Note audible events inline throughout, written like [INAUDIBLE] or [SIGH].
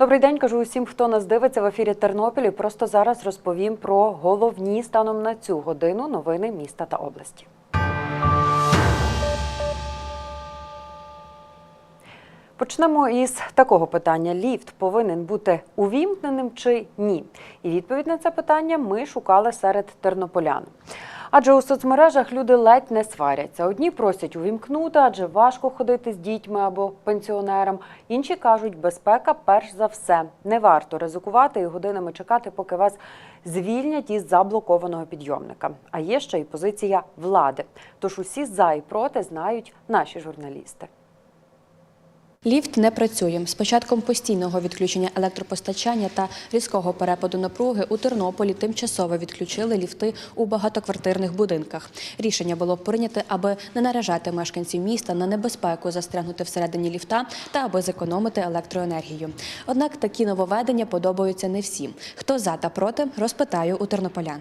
Добрий день, кажу усім, хто нас дивиться в ефірі Тернополі. Просто зараз розповім про головні станом на цю годину новини міста та області. Почнемо із такого питання: ліфт повинен бути увімкненим чи ні? І відповідь на це питання ми шукали серед тернополян. Адже у соцмережах люди ледь не сваряться. Одні просять увімкнути, адже важко ходити з дітьми або пенсіонерам. Інші кажуть, безпека перш за все. Не варто ризикувати і годинами чекати, поки вас звільнять із заблокованого підйомника. А є ще й позиція влади. Тож усі за і проти знають наші журналісти. Ліфт не працює. З початком постійного відключення електропостачання та різкого перепаду напруги у Тернополі тимчасово відключили ліфти у багатоквартирних будинках. Рішення було прийняте, аби не наражати мешканців міста на небезпеку застрягнути всередині ліфта та аби зекономити електроенергію. Однак такі нововведення подобаються не всім. Хто за та проти, розпитаю у тернополян.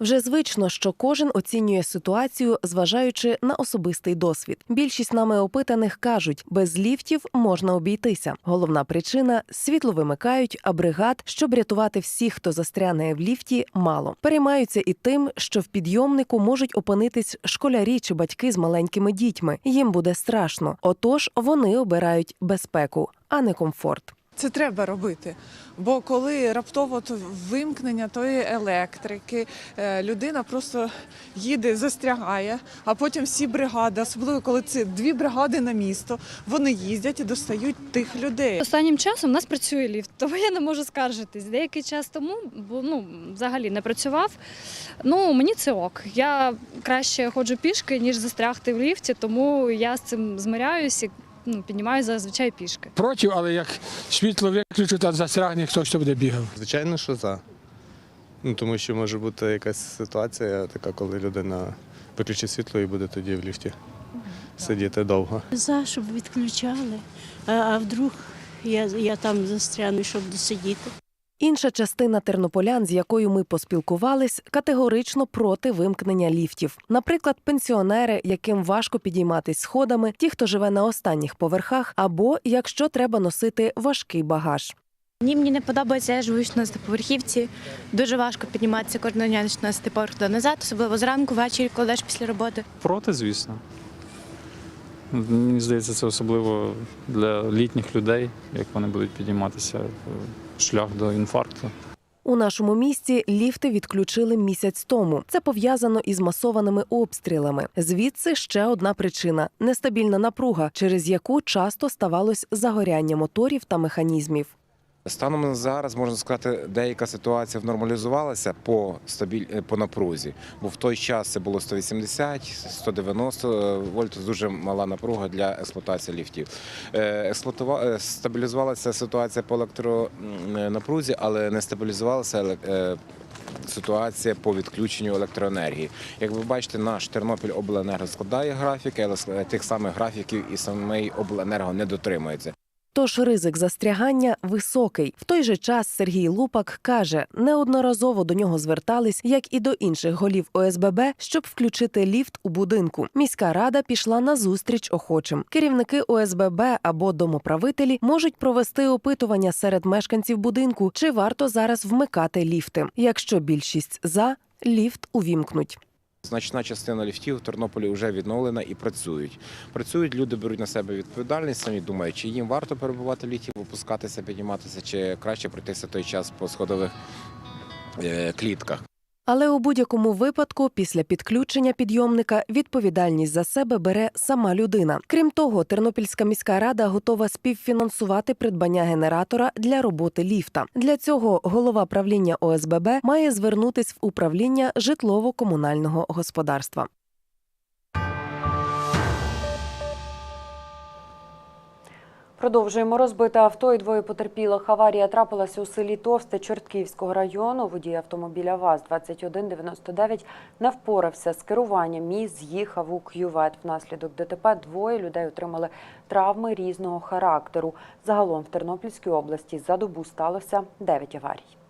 Вже звично, що кожен оцінює ситуацію, зважаючи на особистий досвід. Більшість нами опитаних кажуть, без ліфтів можна обійтися. Головна причина світло вимикають, а бригад, щоб рятувати всіх, хто застряне в ліфті, мало. Переймаються і тим, що в підйомнику можуть опинитись школярі чи батьки з маленькими дітьми. Їм буде страшно. Отож, вони обирають безпеку, а не комфорт. Це треба робити. Бо коли раптово вимкнення тої електрики, е, людина просто їде, застрягає, а потім всі бригади, особливо коли це дві бригади на місто, вони їздять і достають тих людей. Останнім часом у нас працює ліфт, [LAUGHS] тому я не можу скаржитись. Деякий час тому бо, ну, взагалі не працював. Ну, мені це ок. Я краще ходжу пішки, ніж застрягти в ліфті, тому я з цим змиряюся ну, піднімаю зазвичай пішки. Проти, але як світло виключу, та застрягне, хтось хто буде бігав. Звичайно, що за. Ну, тому що може бути якась ситуація така, коли людина виключить світло і буде тоді в ліфті сидіти довго. За, щоб відключали, а, а вдруг я, я там застряну, щоб досидіти. Інша частина тернополян, з якою ми поспілкувались, категорично проти вимкнення ліфтів. Наприклад, пенсіонери, яким важко підійматись сходами, ті, хто живе на останніх поверхах, або якщо треба носити важкий багаж. Ні, мені не подобається, я живу на поверхівці. Дуже важко підніматися кожного дня на поверх до назад, особливо зранку, ввечері, коли йдеш після роботи. Проти, звісно. Мені здається, це особливо для літніх людей, як вони будуть підійматися в шлях до інфаркту. У нашому місті ліфти відключили місяць тому. Це пов'язано із масованими обстрілами. Звідси ще одна причина нестабільна напруга, через яку часто ставалось загоряння моторів та механізмів. Станом на зараз можна сказати, деяка ситуація нормалізувалася по стабіль... е, по напрузі, бо в той час це було 180, 190 вольт, дуже мала напруга для експлуатації ліфтів. Е, Експлуатува... е, Стабілізувалася ситуація по електронапрузі, але не стабілізувалася еле- е, ситуація по відключенню електроенергії. Як ви бачите, наш Тернопіль обленерго складає графіки, але тих самих графіків і самий обленерго не дотримується. Тож ризик застрягання високий. В той же час Сергій Лупак каже, неодноразово до нього звертались, як і до інших голів ОСББ, щоб включити ліфт у будинку. Міська рада пішла на зустріч охочим. Керівники ОСББ або домоправителі можуть провести опитування серед мешканців будинку, чи варто зараз вмикати ліфти. Якщо більшість за, ліфт увімкнуть. Значна частина ліфтів в Тернополі вже відновлена і працюють. Працюють, люди беруть на себе відповідальність, самі думають, чи їм варто перебувати в ліфті, опускатися, підніматися, чи краще пройтися той час по сходових е, клітках. Але у будь-якому випадку, після підключення підйомника, відповідальність за себе бере сама людина. Крім того, Тернопільська міська рада готова співфінансувати придбання генератора для роботи ліфта. Для цього голова правління ОСББ має звернутись в управління житлово-комунального господарства. Продовжуємо розбите авто і двоє потерпілих. Аварія трапилася у селі Товсте Чортківського району. Водій автомобіля ВАЗ-2199 не впорався з керуванням і з'їхав у кювет. Внаслідок ДТП двоє людей отримали травми різного характеру. Загалом в Тернопільській області за добу сталося 9 аварій.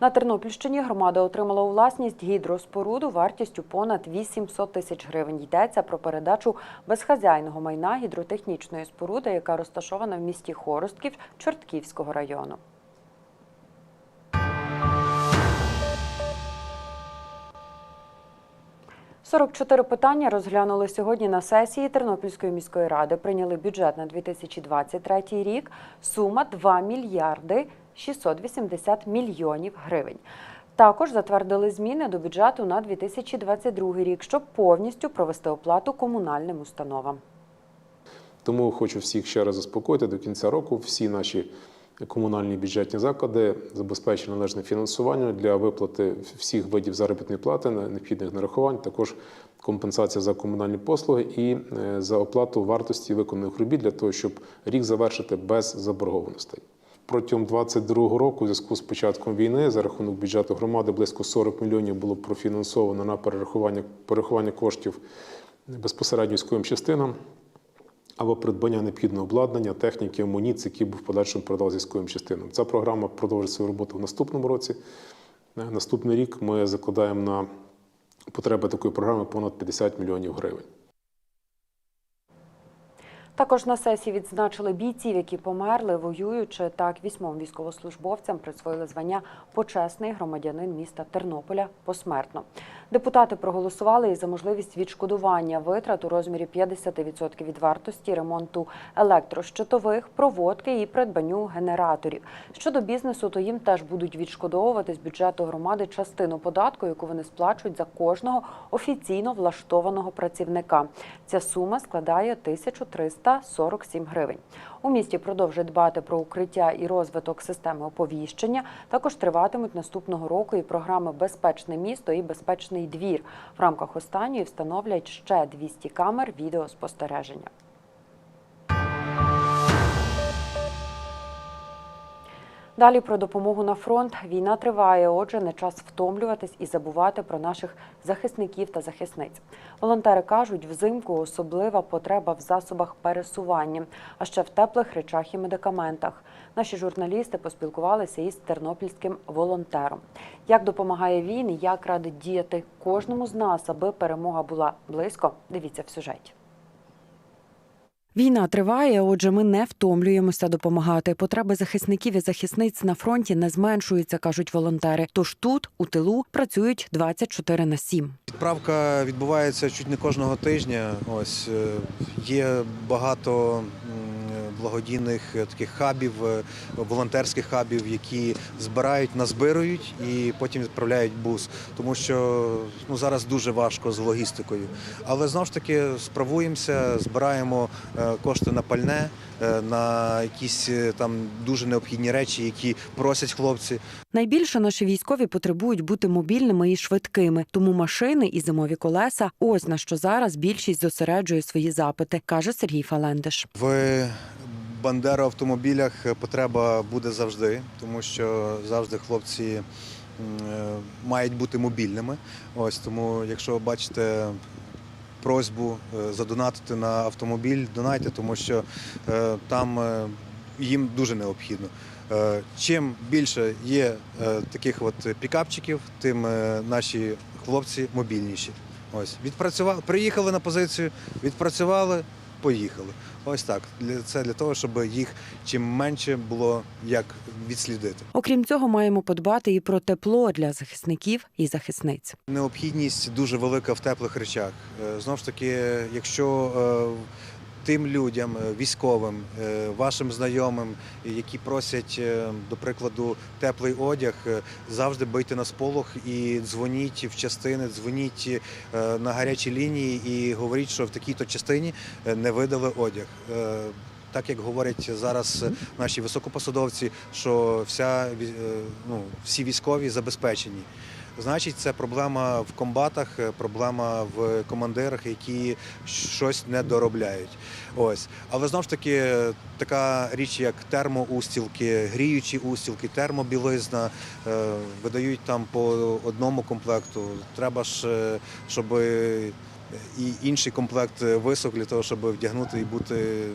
На Тернопільщині громада отримала у власність гідроспоруду вартістю понад 800 тисяч гривень. Йдеться про передачу безхазяйного майна гідротехнічної споруди, яка розташована в місті Хоростків Чортківського району. «44 питання розглянули сьогодні на сесії Тернопільської міської ради. Прийняли бюджет на 2023 рік. Сума 2 мільярди 680 мільйонів гривень. Також затвердили зміни до бюджету на 2022 рік, щоб повністю провести оплату комунальним установам. Тому хочу всіх ще раз заспокоїти до кінця року. Всі наші комунальні бюджетні заклади забезпечені належне фінансування для виплати всіх видів заробітної плати, необхідних нарахувань, також компенсація за комунальні послуги і е, за оплату вартості виконаних робіт для того, щоб рік завершити без заборгованостей. Протягом 2022 року, у зв'язку з початком війни, за рахунок бюджету громади близько 40 мільйонів було профінансовано на перерахування, перерахування коштів безпосередньо військовим частинам або придбання необхідного обладнання, техніки, амуніції, які був в подальшому продав військовим частинам. Ця програма продовжить свою роботу в наступному році. Е, Наступний рік ми закладаємо на потреби такої програми понад 50 мільйонів гривень. Також на сесії відзначили бійців, які померли, воюючи. Так, вісьмом військовослужбовцям присвоїли звання почесний громадянин міста Тернополя посмертно. Депутати проголосували і за можливість відшкодування витрат у розмірі 50% від вартості ремонту електрощитових, проводки і придбанню генераторів. Щодо бізнесу, то їм теж будуть відшкодовувати з бюджету громади частину податку, яку вони сплачують за кожного офіційно влаштованого працівника. Ця сума складає 1347 гривень. У місті продовжують дбати про укриття і розвиток системи оповіщення. Також триватимуть наступного року і програми Безпечне місто і безпечний двір. В рамках останньої встановлять ще 200 камер відеоспостереження. Далі про допомогу на фронт. Війна триває, отже, не час втомлюватись і забувати про наших захисників та захисниць. Волонтери кажуть, взимку особлива потреба в засобах пересування, а ще в теплих речах і медикаментах. Наші журналісти поспілкувалися із тернопільським волонтером. Як допомагає він і як радить діяти кожному з нас, аби перемога була близько? Дивіться в сюжеті. Війна триває, отже, ми не втомлюємося допомагати. Потреби захисників і захисниць на фронті не зменшуються, кажуть волонтери. Тож тут, у тилу, працюють 24 на 7. Відправка відбувається чуть не кожного тижня. Ось е, є багато благодійних е, таких хабів, е, волонтерських хабів, які збирають, назбирують і потім відправляють бус. Тому що ну зараз дуже важко з логістикою. Але знову ж таки справуємося, збираємо е, кошти на пальне, на якісь там дуже необхідні речі, які просять хлопці. Найбільше наші військові потребують бути мобільними і швидкими, тому машини і зимові колеса ось на що зараз більшість зосереджує свої запити, каже Сергій Фалендиш. В Бандера автомобілях потреба буде завжди, тому що завжди хлопці е, мають бути мобільними. Ось тому, якщо бачите просьбу е, задонатити на автомобіль, донайте, тому що е, там їм дуже необхідно. Чим більше є таких от пікапчиків, тим наші хлопці мобільніші. Ось відпрацювали, приїхали на позицію, відпрацювали, поїхали. Ось так. Це для того, щоб їх чим менше було як відслідити. Окрім цього, маємо подбати і про тепло для захисників і захисниць. Необхідність дуже велика в теплих речах. Знов Знову ж таки, якщо е, тим людям, е, військовим, е, вашим знайомим, які просять, е, до прикладу, теплий одяг, завжди бийте на сполох і дзвоніть в частини, дзвоніть на гарячі лінії і говоріть, що в такій-то частині не видали одяг. Так як говорять зараз наші високопосадовці, що вся ну, всі військові забезпечені. Значить, це проблема в комбатах, е, проблема в командирах, які щось не доробляють. Ось. Але знову ж таки, така річ, як термоустілки, гріючі устілки, термобілизна, е, видають там по одному комплекту. Треба ж, е, щоб і інший комплект висох для того, щоб вдягнути і бути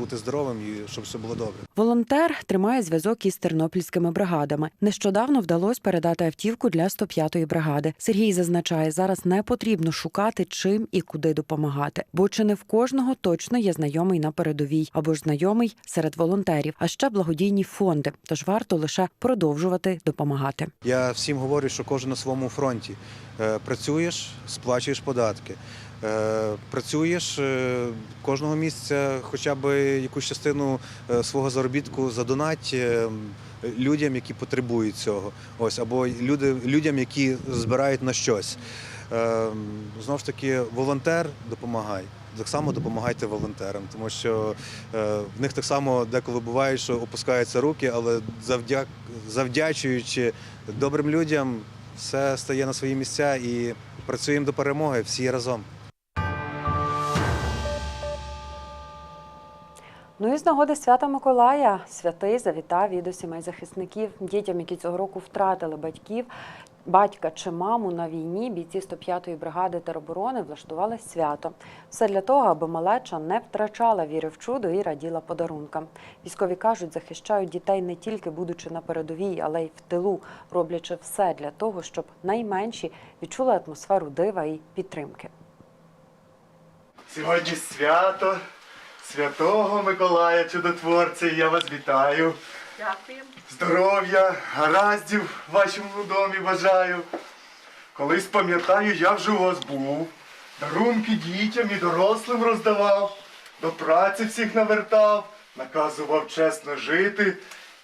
бути здоровим і щоб все було добре. Волонтер тримає зв'язок із тернопільськими бригадами. Нещодавно вдалося передати автівку для 105-ї бригади. Сергій зазначає, зараз не потрібно шукати чим і куди допомагати, бо чи не в кожного точно є знайомий на передовій або ж знайомий серед волонтерів, а ще благодійні фонди. Тож варто лише продовжувати допомагати. Я всім говорю, що кожен на своєму фронті. Е, Працюєш, сплачуєш податки. Е, Працюєш е, кожного місяця, хоча б якусь частину е, свого заробітку задонать людям, які потребують цього. Ось або люди, людям, які збирають на щось. Знову ж таки, волонтер допомагай. Так само допомагайте волонтерам, тому що в них так само деколи буває, що опускаються руки, але завдяк, завдячуючи добрим людям, все стає на свої місця і працюємо до перемоги всі разом. Ну і з нагоди свята Миколая святий завітав і до сімей захисників. Дітям, які цього року втратили батьків, батька чи маму на війні, бійці 105-ї бригади тероборони влаштували свято. Все для того, аби малеча не втрачала віри в чудо і раділа подарункам. Військові кажуть, захищають дітей не тільки будучи на передовій, але й в тилу, роблячи все для того, щоб найменші відчули атмосферу дива і підтримки. Сьогодні свято Святого Миколая Чудотворця. Я вас вітаю. Дякую. Здоров'я, гараздів в вашому домі бажаю. Колись пам'ятаю, я вже у вас був. Дарунки дітям і дорослим роздавав, до праці всіх навертав, наказував чесно жити,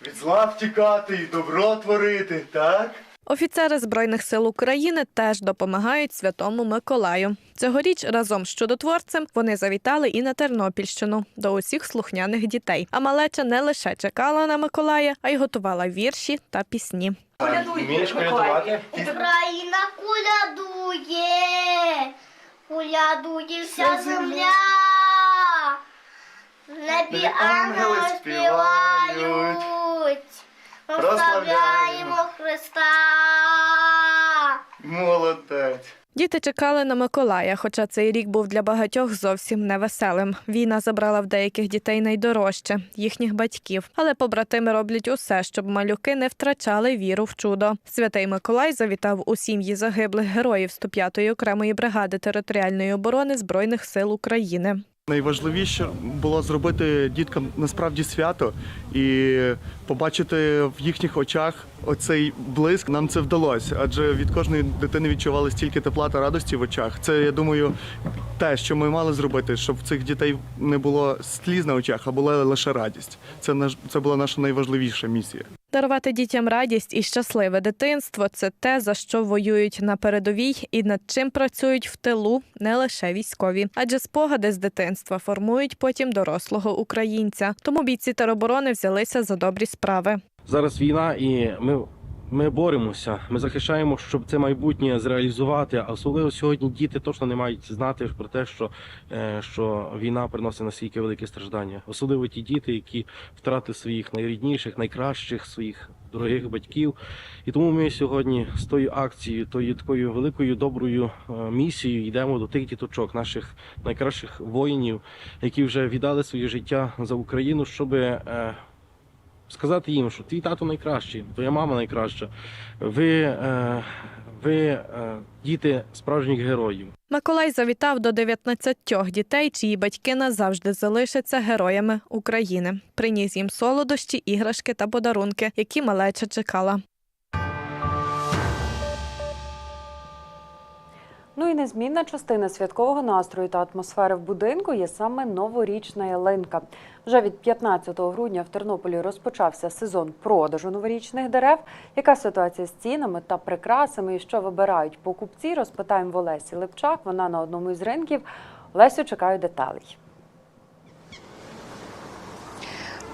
від зла втікати і добро творити, так? Офіцери Збройних сил України теж допомагають Святому Миколаю. Цьогоріч разом з чудотворцем вони завітали і на Тернопільщину до усіх слухняних дітей. А малеча не лише чекала на Миколая, а й готувала вірші та пісні. Україна колядує, колядує вся земля. В небі ангели співають, прославляємо Христа. Молодець. Діти чекали на Миколая, хоча цей рік був для багатьох зовсім невеселим. Війна забрала в деяких дітей найдорожче їхніх батьків. Але побратими роблять усе, щоб малюки не втрачали віру в чудо. Святий Миколай завітав у сім'ї загиблих героїв 105-ї окремої бригади територіальної оборони Збройних сил України. Найважливіше було зробити діткам насправді свято і побачити в їхніх очах оцей блиск. Нам це вдалося, адже від кожної дитини відчували стільки тепла та радості в очах. Це я думаю, те, що ми мали зробити, щоб в цих дітей не було сліз на очах, а була лише радість. Це наш це була наша найважливіша місія. Дарувати дітям радість і щасливе дитинство це те, за що воюють на передовій і над чим працюють в тилу не лише військові, адже спогади з дитинства формують потім дорослого українця. Тому бійці тероборони взялися за добрі справи. Зараз війна, і ми, ми боремося. Ми захищаємо, щоб це майбутнє зреалізувати. А особливо сьогодні діти точно не мають знати про те, що, е, що війна приносить настільки велике страждання. Особливо ті діти, які втратили своїх найрідніших, найкращих своїх дорогих батьків. І тому ми сьогодні з тою акцією, тою такою великою доброю е, місією йдемо до тих діточок, наших найкращих воїнів, які вже віддали своє життя за Україну, щоб е, сказати їм, що твій тато найкращий, твоя мама найкраща. Ви, е, ви е, діти справжніх героїв. Миколай завітав до 19 дітей, чиї батьки назавжди залишаться героями України. Приніс їм солодощі, іграшки та подарунки, які малеча чекала. Ну і незмінна частина святкового настрою та атмосфери в будинку є саме новорічна ялинка. Вже від 15 грудня в Тернополі розпочався сезон продажу новорічних дерев. Яка ситуація з цінами та прикрасами і що вибирають покупці? Розпитаємо в Олесі Липчак. Вона на одному із ринків. Олесю чекаю деталей.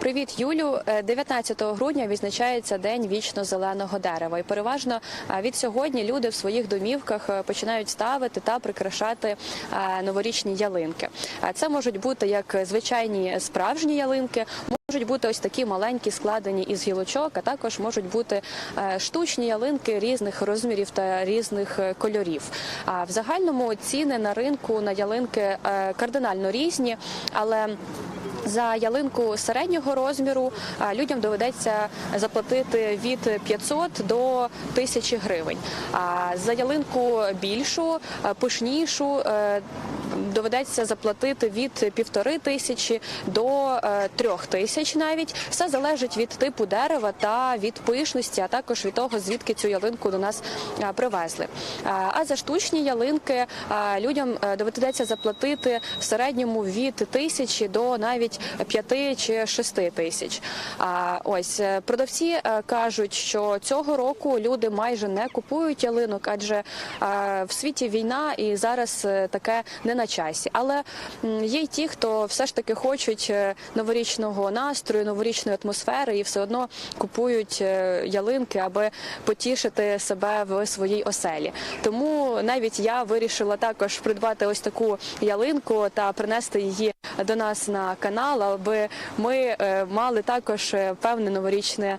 Привіт, Юлю. Е, 19 грудня відзначається день вічно зеленого дерева. І переважно е, від сьогодні люди в своїх домівках е, починають ставити та прикрашати е, новорічні ялинки. Е, Це можуть бути як звичайні справжні ялинки. Можуть бути ось такі маленькі, складені із гілочок, а також можуть бути е, штучні ялинки різних розмірів та різних е, кольорів. А в загальному ціни на ринку на ялинки е, кардинально різні, але За ялинку середнього розміру людям доведеться заплатити від 500 до 1000 гривень. А за ялинку більшу, пишнішу е, доведеться заплатити від півтори тисячі до е, трьох тисяч навіть. Все залежить від типу дерева та від пишності, а також від того, звідки цю ялинку до нас е, привезли. Е, А за штучні ялинки людям доведеться заплатити в середньому від тисячі до навіть п'яти чи шести тисяч. Ось продавці кажуть, що цього року люди майже не купують ялинок, адже в світі війна і зараз таке не на часі. Але є й ті, хто все ж таки хочуть е, новорічного настрою, новорічної атмосфери і все одно купують е, ялинки, аби потішити себе в своїй оселі. Тому навіть я вирішила також придбати ось таку ялинку та принести її до нас на канал, аби ми е, мали також певне новорічне,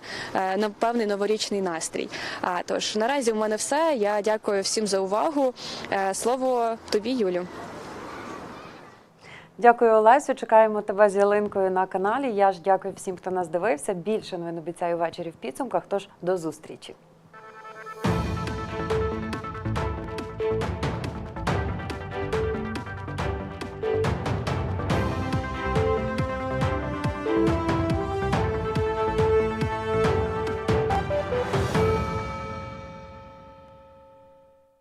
певний новорічний настрій. А тож наразі в мене все. Я дякую всім за увагу. Слово тобі, Юлю. Дякую, Олесю. Чекаємо тебе з ялинкою на каналі. Я ж дякую всім, хто нас дивився. Більше новин обіцяю ввечері в підсумках. Тож до зустрічі.